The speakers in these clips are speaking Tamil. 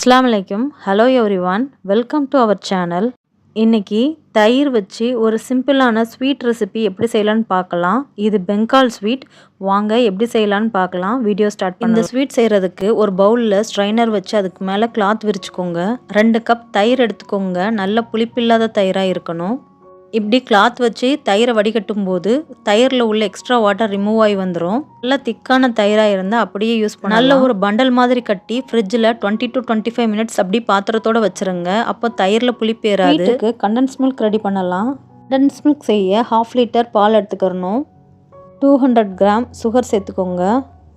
அஸ்ஸலாமு அலைக்கும். Hello everyone welcome to our channel இன்னைக்கு தயிர் வச்சு ஒரு சிம்பிளான ஸ்வீட் ரெசிபி எப்படி செய்யலாம்னு பார்க்கலாம். இது பெங்கால் ஸ்வீட் வாங்க எப்படி செய்யலாம்னு பார்க்கலாம். வீடியோ ஸ்டார்ட் இந்த ஸ்வீட் செய்கிறதுக்கு ஒரு பவுலில் ஸ்ட்ரைனர் வச்சு அதுக்கு மேலே கிளாத் விரிச்சுக்கோங்க. ரெண்டு கப் தயிர் எடுத்துக்கோங்க. நல்ல புளிப்பில்லாத தயிராக இருக்கணும். இப்படி கிளாத் வச்சு தயிரை வடிகட்டும் போது தயிரில் உள்ள எக்ஸ்ட்ரா வாட்டர் ரிமூவ் ஆகி வந்துடும் நல்ல திக்கான தயிராக இருந்தால் அப்படியே யூஸ் பண்ண நல்ல ஒரு பண்டல் மாதிரி கட்டி ஃப்ரிட்ஜில் twenty to twenty five minutes அப்படி பாத்திரத்தோட வச்சுருங்க. அப்போ தயிரில் புளிப்பேறாது கண்டன்ஸ் மில்க் ரெடி பண்ணலாம். கண்டன்ஸ் மில்க் செய்ய ஹாஃப் லிட்டர் பால் எடுத்துக்கிறணும். டூ ஹண்ட்ரட் கிராம் சுகர் சேர்த்துக்கோங்க.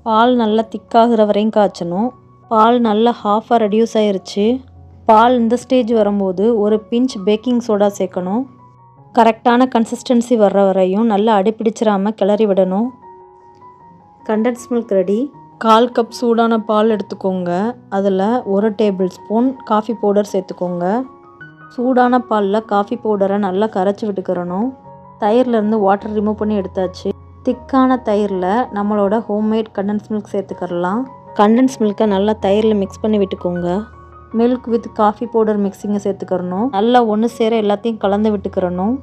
பால் நல்லா திக்காகிற வரையும் காய்ச்சணும். பால் நல்லா ஹாஃபாக ரெடியூஸ் ஆயிருச்சு. பால் இந்த ஸ்டேஜ் வரும்போது ஒரு பிஞ்ச் பேக்கிங் சோடா சேர்க்கணும். கரெக்டான கன்சிஸ்டன்சி வர்ற வரையும் நல்லா அடிப்பிடிச்சிடாமல் கிளறி விடணும். கண்டன்ஸ் மில்க் ரெடி கால் கப் சூடான பால் எடுத்துக்கோங்க. அதில் ஒரு டேபிள் ஸ்பூன் காஃபி பவுடர் சேர்த்துக்கோங்க. சூடான பாலில் காஃபி பவுடரை நல்லா கரைச்சி விட்டுக்கிறணும். தயிர்லேருந்து வாட்டர் ரிமூவ் பண்ணி எடுத்தாச்சு. திக்கான தயிரில் நம்மளோட ஹோம்மேட் கண்டன்ஸ் மில்க் சேர்த்துக்கிறலாம். கண்டன்ஸ் மில்கை நல்லா தயிரில் மிக்ஸ் பண்ணி விட்டுக்கோங்க. மில்க் வித் காஃபி பவுடர் மிக்ஸிங்கை சேர்த்துக்கிறணும். நல்லா ஒன்று சேர எல்லாத்தையும் கலந்து விட்டுக்கிறணும்.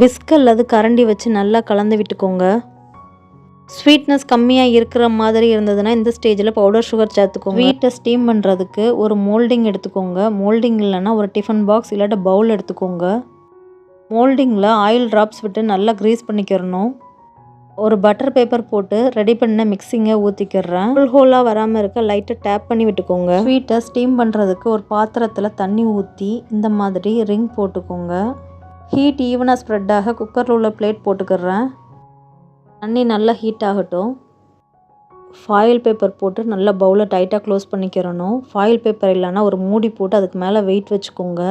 விஸ்க் அல்லது கரண்டி வச்சு நல்லா கலந்து விட்டுக்கோங்க. ஸ்வீட்னஸ் கம்மியாக இருக்கிற மாதிரி இருந்ததுன்னா இந்த ஸ்டேஜில் பவுடர் சுகர் சேர்த்துக்கோங்க. ஸ்வீட்டை ஸ்டீம் பண்ணுறதுக்கு ஒரு மோல்டிங் எடுத்துக்கோங்க. மோல்டிங் இல்லைன்னா ஒரு டிஃபன் பாக்ஸ் இல்லாட்ட பவுல் எடுத்துக்கோங்க. மோல்டிங்கில் ஆயில் ட்ராப்ஸ் விட்டு நல்லா க்ரீஸ் பண்ணிக்கிறணும். ஒரு பட்டர் பேப்பர் போட்டு ரெடி பண்ண மிக்சிங்கை ஊற்றிக்கிறேன் ஃபுல் ஹோலாக வராமல் இருக்க லைட்டை டேப் பண்ணி விட்டுக்கோங்க. ஸ்வீட்டை ஸ்டீம் பண்ணுறதுக்கு ஒரு பாத்திரத்தில் தண்ணி ஊற்றி இந்த மாதிரி ரிங் போட்டுக்கோங்க. ஹீட் ஈவனாக ஸ்ப்ரெட் ஆக குக்கரில் உள்ள பிளேட் போட்டுக்கிறேன் தண்ணி நல்லா ஹீட் ஆகட்டும். ஃபாயில் பேப்பர் போட்டு நல்லா பவுலை டைட்டாக க்ளோஸ் பண்ணிக்கிறணும். ஃபாயில் பேப்பர் இல்லைன்னா ஒரு மூடி போட்டு அதுக்கு மேலே வெயிட் வச்சுக்கோங்க.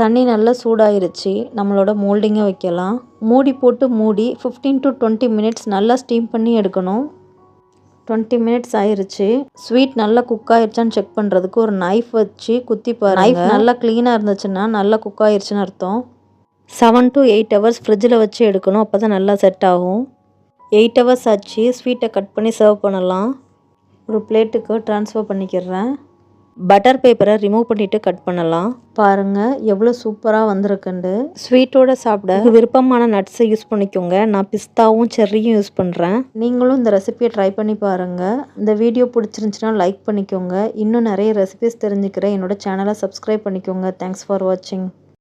தண்ணி நல்லா சூடாயிருச்சு. நம்மளோட மோல்டிங்கை வைக்கலாம். மூடி போட்டு மூடி ஃபிஃப்டீன் டு டுவெண்ட்டி மினிட்ஸ் நல்லா ஸ்டீம் பண்ணி எடுக்கணும். டுவெண்ட்டி மினிட்ஸ் ஆயிருச்சு. ஸ்வீட் நல்லா குக் ஆயிருச்சான்னு செக் பண்ணுறதுக்கு ஒரு நைஃப் வச்சு குத்தி பாரு நைஃப் நல்லா க்ளீனாக இருந்துச்சுன்னா நல்லா குக் ஆயிருச்சுன்னு அர்த்தம். செவன் டு எயிட் ஹவர்ஸ் ஃப்ரிட்ஜில் வச்சு எடுக்கணும். அப்போ தான் நல்லா செட் ஆகும். எயிட் ஹவர்ஸ் ஆச்சு. ஸ்வீட்டை கட் பண்ணி சர்வ் பண்ணலாம். ஒரு பிளேட்டுக்கு ட்ரான்ஸ்ஃபர் பண்ணிக்கிறேன். பட்டர் பேப்பரை ரிமூவ் பண்ணிவிட்டு கட் பண்ணலாம். பாருங்கள் எவ்வளோ சூப்பராக வந்திருக்குண்டு. ஸ்வீட்டோட சாப்பிட விருப்பமான நட்ஸை யூஸ் பண்ணிக்கோங்க. நான் பிஸ்தாவும் செர்ரியும் யூஸ் பண்ணுறேன் நீங்களும் இந்த ரெசிபியை ட்ரை பண்ணி பாருங்கள் இந்த வீடியோ பிடிச்சிருந்துச்சுன்னா லைக் பண்ணிக்கோங்க. இன்னும் நிறைய ரெசிபிஸ் தெரிஞ்சுக்கிறேன். என்னோட சேனலை சப்ஸ்கிரைப் பண்ணிக்கோங்க. தேங்க்ஸ் ஃபார் வாட்சிங்